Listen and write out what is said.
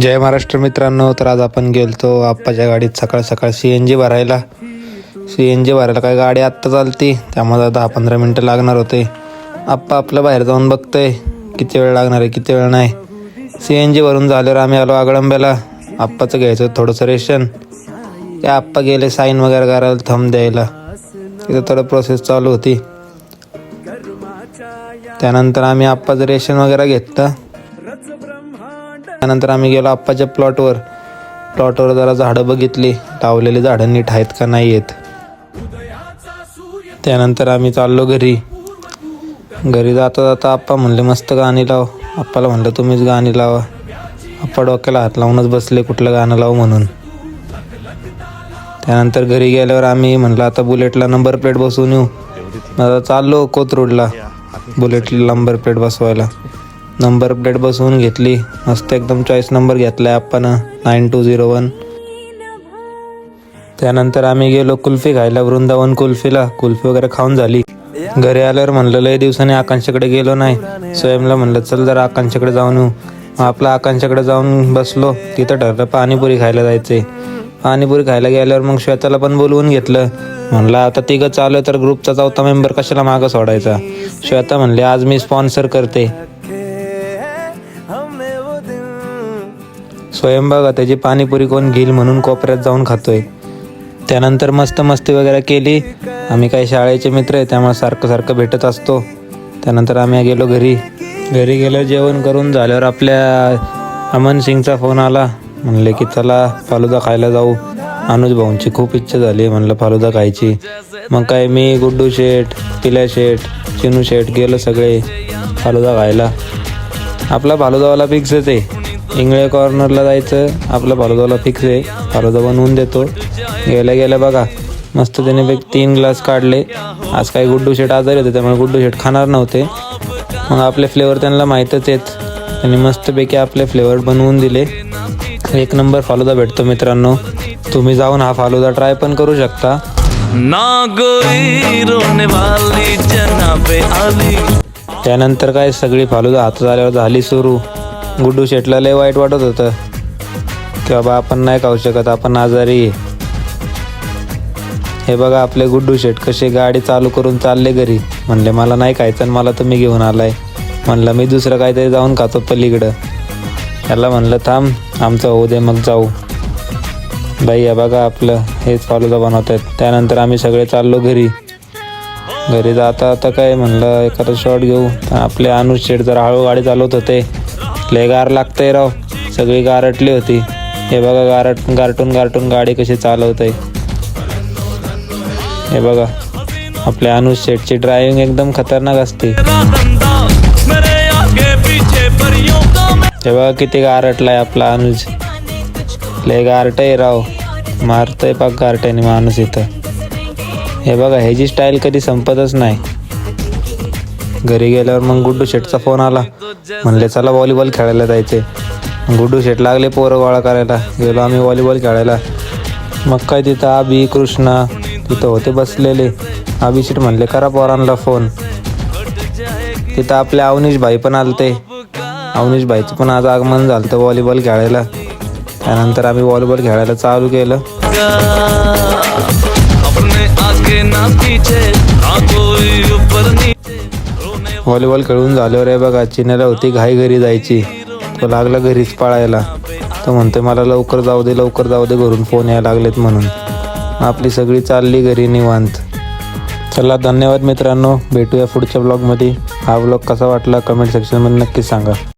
जय महाराष्ट्र मित्रांनो तर आज आपण गेलतो आप्पाच्या गाडीत सकाळ सकाळ सी एन जी भरायला. सी एन जी भरायला काय गाडी आत्ता चालती त्यामध्ये दहा पंधरा मिनटं लागणार होते. आप्पा आपलं बाहेर जाऊन बघतंय किती वेळ लागणार आहे किती वेळ नाही. सी एन जी भरून झाल्यावर आम्ही आलो आगळंब्याला. आप्पाचं घ्यायचं थोडंसं रेशन. ते आप्पा गेले साईन वगैरे करायला थंब द्यायला. तिथं थोडं प्रोसेस चालू होती. त्यानंतर आम्ही आप्पाचं रेशन वगैरे घेतलं. त्यानंतर आम्ही गेलो आप्पाच्या प्लॉटवर. प्लॉटवर जरा झाडं बघितली. लावलेली झाडं नीट आहेत का नाही आहेत. त्यानंतर आम्ही चाललो घरी. घरी जाता जाता आप्पा म्हणले मस्त गाणी लाव. आप्पाला म्हणलं तुम्हीच गाणी लावा. आप्पा डोक्याला हात लावूनच बसले कुठलं गाणं लावू म्हणून. त्यानंतर घरी गेल्यावर आम्ही म्हणलं आता बुलेटला नंबर प्लेट बसवून येऊ. आता चाललो कोथरूडला. बुलेटला नंबर प्लेट बसवायला. नंबर प्लेट बसवून घेतली. मस्त एकदम चॉईस नंबर घेतलाय आपण. नाईन टू झिरो वन त्यानंतर आम्ही गेलो कुल्फी खायला वृंदावन कुल्फीला. कुल्फी वगैरे खाऊन झाली. घरी आल्यावर म्हणलं लय दिवसांनी आकांक्षाकडे गेलो नाही. स्वयंला म्हणलं चल जरा आकांक्षाकडे जाऊन येऊ. मग आपलं आकांक्षाकडे जाऊन बसलो. तिथं ठरलं पाणीपुरी खायला जायचे पाणीपुरी खायला गेल्यावर मग श्वेताला पण बोलवून घेतलं. म्हणलं आता तिघं चालू तर ग्रुपचा चौथा मेंबर कशाला मागं सोडायचा? श्वेता म्हणले आज मी स्पॉन्सर करते. स्वयंभागा त्याची पाणीपुरी कोण घेईल म्हणून कोपऱ्यात जाऊन खातोय. त्यानंतर मस्त मस्ती वगैरे केली. आम्ही काही शाळेचे मित्र आहे त्यामुळे सारखं सारखं भेटत असतो. त्यानंतर आम्ही गेलो घरी. घरी गेलो जेवण करून झाल्यावर आपल्या अमन सिंगचा फोन आला. म्हणले की चला फालुदा खायला जाऊ. अनुज भाऊंची खूप इच्छा झाली. म्हणलं फालुदा खायची. मग काय मी गुड्डू शेठ तिल्या शेठ चिनू शेठ गेलो सगळे फालुदा खायला. आपला फालुदावाला फिक्सच आहे. इंगळे कॉर्नरला जायचं. आपलं फालुदावाला फिक्स आहे. फालुदा बनवून देतो. गेल्या गेल्या बघा. मस्त त्याने पैकी तीन ग्लास काढले. आज काही गुड्डू शेट आजारी होते त्यामुळे गुड्डू शेट खाणार नव्हते. मग आपले फ्लेवर त्यांना माहीतच आहेत. त्यांनी मस्तपैकी आपले फ्लेवर बनवून दिले. एक नंबर फालुदा भेटतो मित्रांनो. तुम्ही जाऊन हा फालुदा ट्राय पण करू शकता. त्यानंतर काय सगळी फालुदा हातात आल्यावर झाली सुरू. गुड्डू शेटला लय वाईट वाटत होतं. की बाबा आपण नाही खाऊ शकत आपण आजारी हे बघा आपले गुड्डू शेट कसे गाडी चालू करून चालले घरी. म्हणले मला नाही खायचं आणि मला तुम्ही घेऊन आलाय. म्हणलं मी दुसरं काहीतरी जाऊन खातो पलीकडं. याला म्हणलं थांब आमचं होऊ दे मग जाऊ. बाई हे बघा आपलं हेच फालुदा बनवत आहेत. त्यानंतर आम्ही सगळे चाललो घरी. घरी जाता आता काय म्हणलं एखादा शॉट घेऊ. आपले अनुज शेट जर हळू गाडी चालवत होते. लय गार लागतंय राव. सगळी गारटली होती. हे बघा गारट गारटून गारटून गाडी कशी चालवत आहे हे बघा. आपल्या अनुज शेटची ड्रायव्हिंग एकदम खतरनाक असते. हे बघा किती गारटलाय आपला अनुज. लय गारट आहे राव. मारतंय पाक गारट्याने माणूस इथं. हे बघा ह्याची स्टाईल कधी संपतच नाही. घरी गेल्यावर मग गुड्डू शेटचा फोन आला. म्हणले चला व्हॉलीबॉल खेळायला जायचे गुड्डू शेट लागले पोरं गोळा करायला. गेलो आम्ही व्हॉलीबॉल खेळायला. मग काय तिथं आबी कृष्णा तिथं होते बसलेले. आबी शेट म्हणले करा पोरांना फोन. तिथं आपले अवनीश भाई पण आलते. अवनीश भाईचं पण आज आगमन झालं होतं व्हॉलीबॉल खेळायला. त्यानंतर आम्ही व्हॉलीबॉल खेळायला चालू केलं. व्हॉलीबॉल खेळून झाल्यावर आहे बघा चिन्याला होती घाई घरी जायची. तो लागला घरीच पाळायला. तो म्हणतोय मला लवकर जाऊ दे लवकर जाऊ दे घरून फोन यायला लागलेत म्हणून. आपली सगळी चालली घरी निवांत. चला धन्यवाद मित्रांनो. भेटूया पुढच्या ब्लॉगमध्ये हा ब्लॉग कसा वाटला कमेंट सेक्शनमध्ये नक्कीच सांगा.